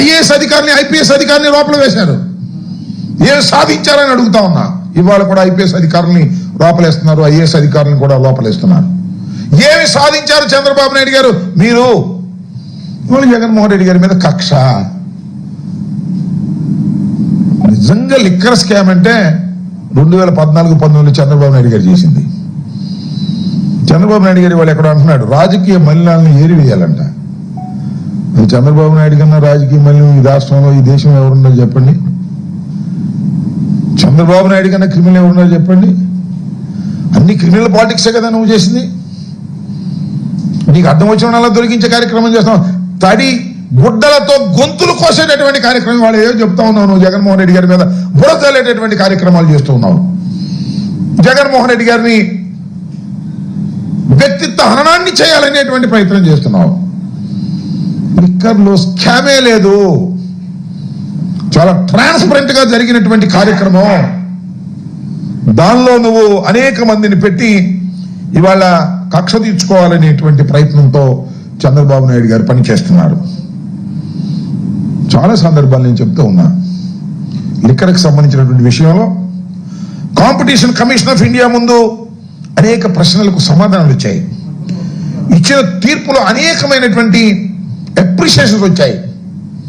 IAS అధికారిని IPS అధికారిని లోపల వేశారు. ఏం సాధించారని అడుగుతా ఉన్నా. ఇవాళ కూడా ఐపీఎస్ అధికారులని లోపలేస్తున్నారు ఐఏఎస్ అధికారులను కూడా లోపలేస్తున్నారు. ఏమి సాధించారు చంద్రబాబు నాయుడు గారు? మీరు. ఇవాళ జగన్మోహన్ రెడ్డి గారి మీద కక్ష. నిజంగా లిక్కర్ స్కామ్ అంటే రెండు వేల పద్నాలుగు పంతొమ్మిది చంద్రబాబు నాయుడు గారు చేసింది. చంద్రబాబు నాయుడు గారు వాళ్ళు ఎక్కడ అంటున్నాడు రాజకీయ మలినాలను ఏరివేయాలంట. చంద్రబాబు నాయుడు కన్నా రాజకీయ మలినం ఈ రాష్ట్రంలో ఈ దేశం ఎవరున్నారు చెప్పండి? చంద్రబాబు నాయుడు కన్నా క్రిమినల్ ఎవరున్నారు చెప్పండి? అన్ని క్రిమినల్ పాలిటిక్సే కదా నువ్వు చేసింది? నీకు అర్థం వచ్చిన వాళ్ళ దొరికించే కార్యక్రమం చేస్తావు. తడి గుడ్డలతో గొంతులు కోసేటటువంటి కార్యక్రమం వాళ్ళు ఏదో చెప్తా ఉన్నావు నువ్వు? జగన్మోహన్ రెడ్డి గారి మీద బుడతలేటటువంటి కార్యక్రమాలు చేస్తూ ఉన్నావు. జగన్మోహన్ రెడ్డి గారిని వ్యక్తిత్వ హననాన్ని చేయాలనేటువంటి ప్రయత్నం చేస్తున్నావు. లిక్కర్లో స్కామే లేదు. చాలా ట్రాన్స్పరెంట్గా జరిగినటువంటి కార్యక్రమం. దానిలో నువ్వు అనేక మందిని పెట్టి ఇవాళ కక్ష తీర్చుకోవాలనేటువంటి ప్రయత్నంతో చంద్రబాబు నాయుడు గారు పనిచేస్తున్నారు. చాలా సందర్భాలు నేను చెప్తూ ఉన్నా. లిక్కర్కి సంబంధించినటువంటి విషయంలో కాంపిటీషన్ కమిషన్ ఆఫ్ ఇండియా ముందు అనేక ప్రశ్నలకు సమాధానాలు వచ్చాయి. ఇచ్చిన తీర్పులో అనేకమైనటువంటి అప్రిషియేషన్స్ వచ్చాయి